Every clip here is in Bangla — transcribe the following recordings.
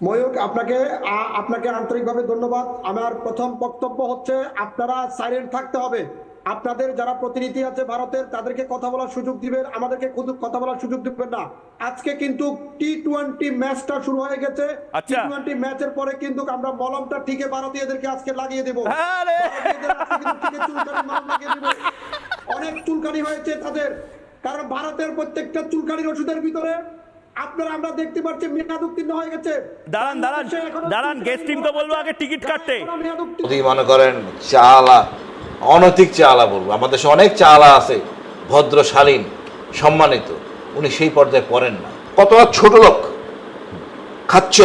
ময়ূক আপনাকে আপনাকে আন্তরিকভাবে ধন্যবাদ। আমার প্রথম বক্তব্য হচ্ছে আপনারা সাইলেন্ট থাকতে হবে। আপনাদের যারা প্রতিনিধি আছে ভারতের তাদেরকে কথা বলার সুযোগ দিবেন আমাদেরকে কথা বলার সুযোগ দিবেন না। আজকে কিন্তু টি টোয়েন্টি ম্যাচটা শুরু হয়ে গেছে। টি। টোয়েন্টি ম্যাচের পরে কিন্তু আমরা মলমটা ঠিকই ভারতীয়দেরকে আজকে মলম লাগিয়ে দেবো। অনেক চুলকানি হয়েছে তাদের। কারণ ভারতের প্রত্যেকটা চুলকানির ওষুধের ভিতরে আপনারা আমরা দেখতে পাচ্ছি মেয়াদ উত্তীর্ণ হয়ে গেছে। দাঁড়ান দাঁড়ান দাঁড়ান গেস্ট টিম বলব আগে টিকিট কাটতে। যদি মনে করেন চালা অনৈতিক চালা বলব। আমাদের দেশে অনেক চালা আছে ভদ্র শালীন সম্মানিত। উনি সেই পর্যায়ে পড়েন না। কতটা ছোট লোক খাচ্ছ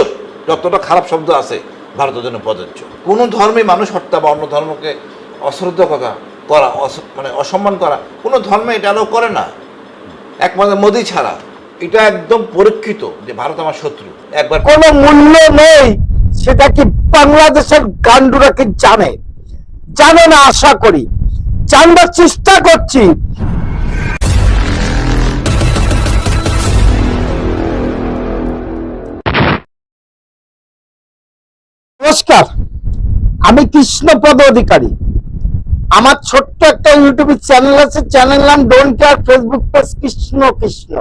যতটা খারাপ শব্দ আছে ভারতের জন্য প্রযোজ্য। কোনো ধর্মে মানুষ হত্যা বা অন্য ধর্মকে অশ্রদ্ধা করা করা মানে অসম্মান করা কোনো ধর্মে এটা আলো করে না। একমাত্র মোদি ছাড়া। এটা একদম পরীক্ষিত যে ভারত আমার শত্রু। একবার কোনো মূল্য নেই, সেটা কি বাংলাদেশের গান্ডুরা কি জানে? জানে না আশা করি। জানবার চেষ্টা করছি। নমস্কার, আমি কৃষ্ণপদ অধিকারী। আমার ছোট্ট একটা ইউটিউব চ্যানেল আছে চ্যানেল নাম don't care Facebook page Krishna Krishna.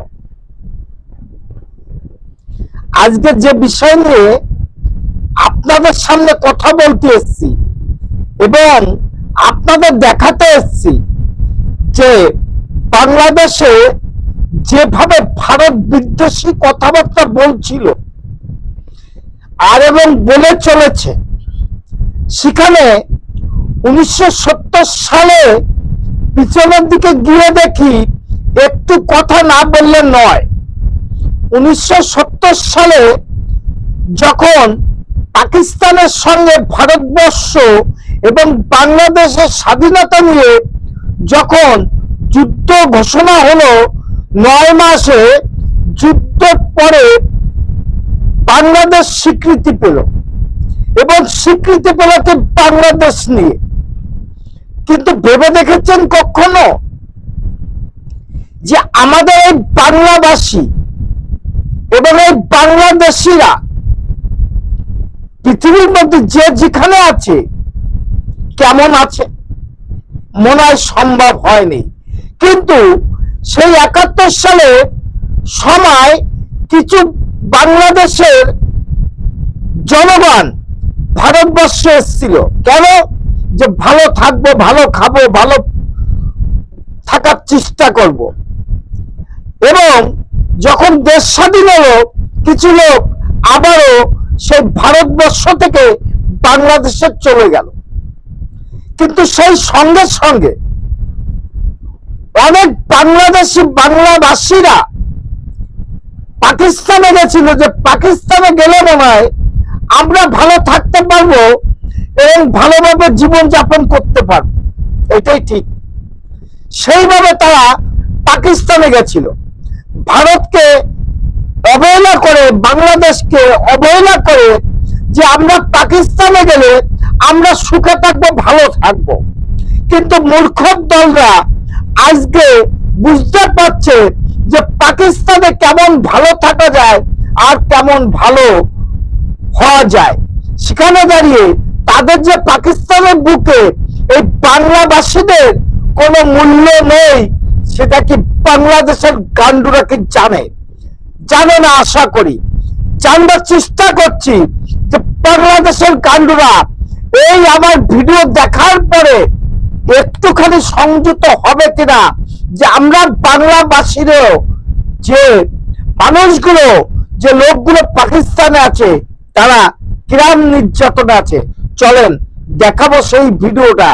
আজকে যে বিষয় নিয়ে আপনাদের সামনে কথা বলতে এসেছি এবং আপনাদের দেখাতে এসেছি যে বাংলাদেশে যেভাবে ভারত বিদ্বেষী কথাবার্তা বলছিল আর এবং বলে চলেছে, সেখানে উনিশশো সত্তর সালে পিছনের দিকে গিয়ে দেখি, একটু কথা না বললে নয়। উনিশশো সত্তর সালে যখন পাকিস্তানের সঙ্গে ভারতবর্ষ এবং বাংলাদেশের স্বাধীনতা নিয়ে যখন যুদ্ধ ঘোষণা হলো, নয় মাসে যুদ্ধের পরে বাংলাদেশ স্বীকৃতি পেল এবং স্বীকৃতি পেল কি বাংলাদেশ নিয়ে। কিন্তু ভেবে দেখেছেন কখনো যে আমাদের এই বাংলাভাষী এবং এই বাংলাদেশিরা পৃথিবীর মধ্যে যে যেখানে আছে, কেমন আছে? মনে হয় সম্ভব হয়নি। কিন্তু সেই একাত্তর সালে সময় কিছু বাংলাদেশের জনগণ ভারতবর্ষে এসেছিল। কেন? যে ভালো থাকব, ভালো খাব, ভালো থাকার চেষ্টা করব। এবং যখন দেশ স্বাধীন হলো, কিছু লোক আবারও সেই ভারতবর্ষ থেকে বাংলাদেশে চলে গেল। কিন্তু সেই সঙ্গে সঙ্গে অনেক বাংলাদেশি বাংলাভাষীরা পাকিস্তানে গেছিল যে পাকিস্তানে গেলে মনে হয় আমরা ভালো থাকতে পারব এবং ভালোভাবে জীবনযাপন করতে পারব। এটাই ঠিক। সেইভাবে তারা পাকিস্তানে গেছিল। ভারতকে অবহেলা করে, বাংলাদেশকে অবহেলা করে যে আমরা পাকিস্তানে গেলে আমরা সুখে থাকব, ভালো থাকব। কিন্তু মূর্খ দলরা আজকে বুঝতে পারছে যে পাকিস্তানে কেমন ভালো থাকা যায় আর কেমন ভালো হওয়া যায়। সেখানে দাঁড়িয়ে তাদের যে পাকিস্তানের বুকে এই বাংলাভাষীদের কোনো মূল্য নেই সেটা কি বাংলাদেশের গান্ডুরা কি জানে? জানে না আশা করি। জানবার চেষ্টা করছি যে বাংলাদেশের গান্ডুরা এই আমার ভিডিও দেখার পরে একটুখানি সংযুক্ত হবে কিনা, যে আমরা বাংলাভাষীরও যে মানুষগুলো, যে লোকগুলো পাকিস্তানে আছে, তারা কিরাম নির্যাতনে আছে। চলেন, দেখাবো সেই ভিডিওটা।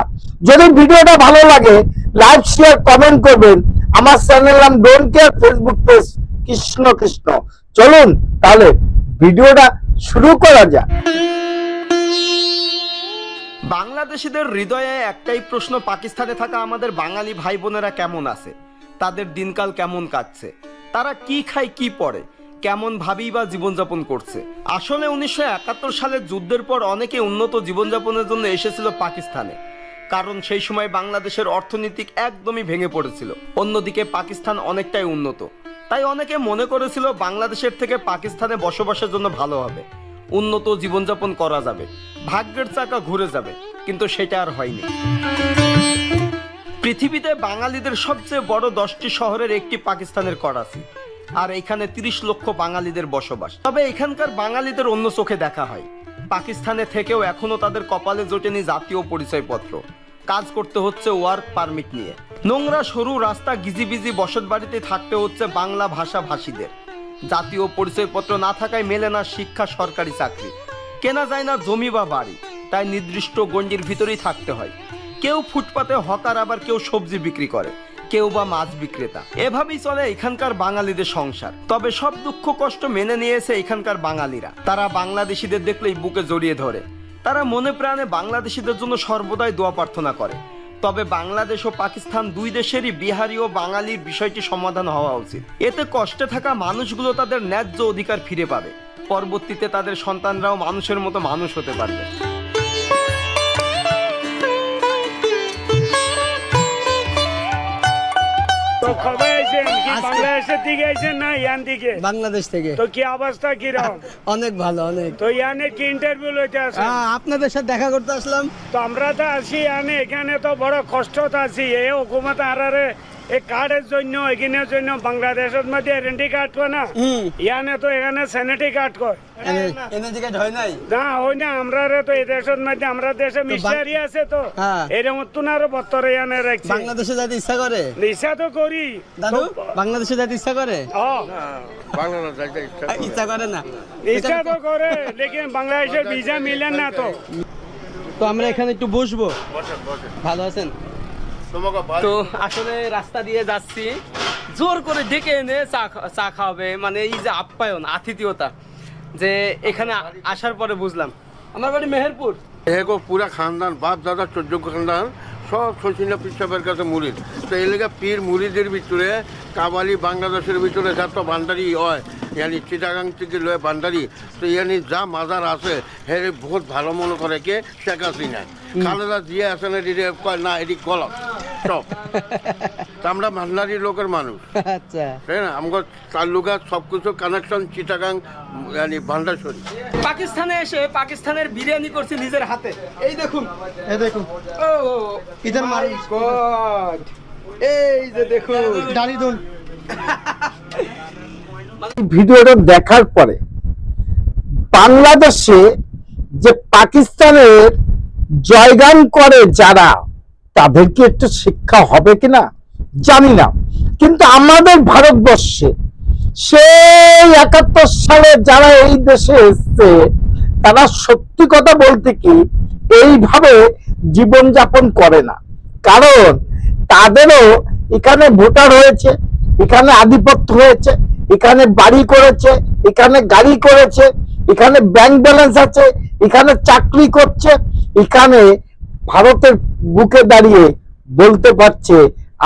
যদি ভিডিওটা ভালো লাগে, লাইক শেয়ার কমেন্ট করবেন। আমার চ্যানেল নাম don't care Facebook page Krishna Krishna. চলুন তাহলে ভিডিওটা শুরু করা যাক। বাংলাদেশিদের হৃদয়ে একটাই প্রশ্ন, পাকিস্তানে থাকা আমাদের বাঙালি ভাই বোনেরা কেমন আছে? তাদের দিনকাল কেমন কাটছে? তারা কি খায়, কি পড়ে? কেমন ভাবেই বা জীবনযাপন করছে? আসলে উনিশশো একাত্তর সালের যুদ্ধের পর অনেকে উন্নত জীবনযাপনের জন্য এসেছিল পাকিস্তানে। কারণ সেই সময় বাংলাদেশের অর্থনীতিক একদমই ভেঙে পড়েছিল। অন্যদিকে পাকিস্তান অনেকটাই উন্নত। তাই অনেকে মনে করেছিল বাংলাদেশের থেকে পাকিস্তানে বসবাসের জন্য ভালো হবে। উন্নত জীবনযাপন করা যাবে। ভাগ্যের চাকা ঘুরে যাবে। কিন্তু সেটা আর হয়নি। পৃথিবীতে বাঙালিদের সবচেয়ে বড় দশটি শহরের একটি পাকিস্তানের করাচি। আর এখানে তিরিশ লক্ষ বাঙালিদের বসবাস। তবে এখানকার বাঙালিদের অন্য চোখে দেখা হয়। পাকিস্তানে থেকেও এখনও তাদের কপালে জোটেনি জাতীয় পরিচয়পত্র। কাজ করতে হচ্ছে ওয়ার্ক পারমিট নিয়ে। নোংরা, সরু রাস্তা, গিজিবিজি বসত বাড়িতে থাকতে হচ্ছে বাংলা ভাষা ভাষীদের জাতীয় পরিচয়পত্র না থাকায় মেলে না শিক্ষা, সরকারি চাকরি। কেনা যায় না জমি বা বাড়ি, তাই নির্দিষ্ট গণ্ডির ভিতরেই থাকতে হয়। কেউ ফুটপাতে হকার, আবার কেউ সবজি বিক্রি করে। কেউ বা মাছ বিক্রেতা। এভাবেই চলে এখানকার বাঙালিদের সংসার। তবে সব দুঃখ কষ্ট মেনে নিয়েছে এখানকার বাঙালিরা। তারা বাংলাদেশিদের দেখলেই বুকে জড়িয়ে ধরে। তারা মনে প্রাণে বাংলাদেশিদের জন্য সর্বদাই দোয়া প্রার্থনা করে। তবে বাংলাদেশ ও পাকিস্তান দুই দেশেরই বিহারি ও বাঙালির বিষয়টি সমাধান হওয়া উচিত। এতে কষ্টে থাকা মানুষগুলো তাদের ন্যায্য অধিকার ফিরে পাবে। পরবর্তীতে তাদের সন্তানরাও মানুষের মতো মানুষ হতে পারবে। তো কবে আইছেন কি বাংলাদেশের দিকে আইছেন না ইয়ান দিকে? বাংলাদেশ থেকে। তো কি অবস্থা কীরকম অনেক ভালো অনেক। তো ইয়ানে কি ইন্টারভিউ লইতে আছে হ্যাঁ আপনাদের সাথে দেখা করতে আসলাম। তো আমরা তো আসি ইয়ানে এখানে তো বড় কষ্ট আছি। এই হুকুমত আরারে এই কার্ডের জন্য এখানের জন্য বাংলাদেশের মধ্যে আইডেন্টি কার্ড কয় না। ইয়ানে তো এখানে স্যানিটারি কার্ড কয়। না হয় না আমরা রে তো এই দেশের মধ্যে আমরা দেশে মিশনারি আছে তো। এরকম তো না আরও বত্তরে ইয়ানে রাখছি। বাংলাদেশে যাইতে ইচ্ছা করে। ইচ্ছা তো করি। দাদু বাংলাদেশে যাইতে ইচ্ছা করে? ইচ্ছা করে। না ইচ্ছা তো করে লেকিন বাংলাদেশের ভিসা মিলেন না তো। তো আমরা এখানে একটু বসবো। ভালো আছেন? তো আসলে রাস্তা দিয়ে যাচ্ছি। জোর করে ডেকে এনে চা চা খাওয়াবে মানে এই যে আপ্যায়ন আতিথিয়তা। যে এখানে আসার পরে বুঝলাম। আমার বাড়ি মেহেরপুর। এগো পুরা খানদান বাপ দাদা চোদ্দ খানদান সব শচীনা পিসাবের কাছে মুরিদ তো এই লেগে পীর মুরিদের ভিতরে কাবালি বাংলাদেশের ভিতরে যত ভান্ডারি হয় ইয়ানি চিটাগাং থেকে লয়ে ভান্ডারি তো ইয়ানি যা মাজার আছে হে বহুত ভালো মনে করে কে শেখ হাসিনা। খালেদা জিয়া আছে না এটি কয় না এটি গলত। সব। তা আমরা লোকের মানুষ। আচ্ছা। তাই না? আমাকে তালুকা সব কিছু কানেকশন চিটাগাং ইয়ানি ভান্ডারসরি পাকিস্তানে এসে পাকিস্তানের বিরিয়ানি করছে নিজের হাতে। এই দেখুন। এই দেখুন। ও মাই গড এই যে দেখুন। ভিডিওটা দেখার পরে বাংলাদেশে যে পাকিস্তানের জয়গান করে যারা তাদেরকে একটু শিক্ষা হবে কিনা? জানি না। কিন্তু আমাদের ভারতবর্ষে সেই একাত্তর সালে যারা এই দেশে এসছে, তারা সত্যি কথা বলতে কি এইভাবে জীবনযাপন করে না। কারণ তাদেরও এখানে ভোটার হয়েছে, এখানে আধিপত্য হয়েছে, এখানে বাড়ি করেছে, এখানে গাড়ি করেছে, এখানে ব্যাংক ব্যালেন্স আছে, এখানে চাকরি করছে, এখানে ভারতের বুকে দাঁড়িয়ে বলতে পারছে,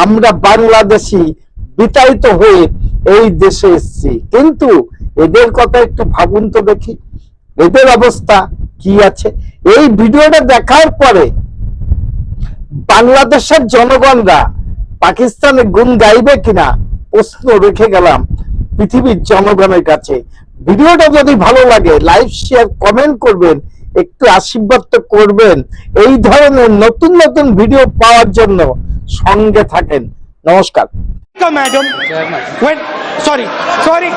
আমরা বাংলাদেশি বিতাড়িত হয়ে এই দেশে এসেছি। কিন্তু এদের কথা একটু ভাবুন তো দেখি, এদের অবস্থা কি আছে? এই ভিডিওটা দেখার পরে বাংলাদেশের জনগণরা পাকিস্তানে গুণ গাইবে কিনা প্রশ্ন রেখে গেলাম পৃথিবীর জনগণের কাছে। ভিডিওটা যদি ভালো লাগে, লাইক, শেয়ার, কমেন্ট করবেন। একটু আশীর্বাদ তো করবেন। এই ধরনের নতুন নতুন ভিডিও পাওয়ার জন্য সঙ্গে থাকেন। নমস্কার। Madam sorry sorry.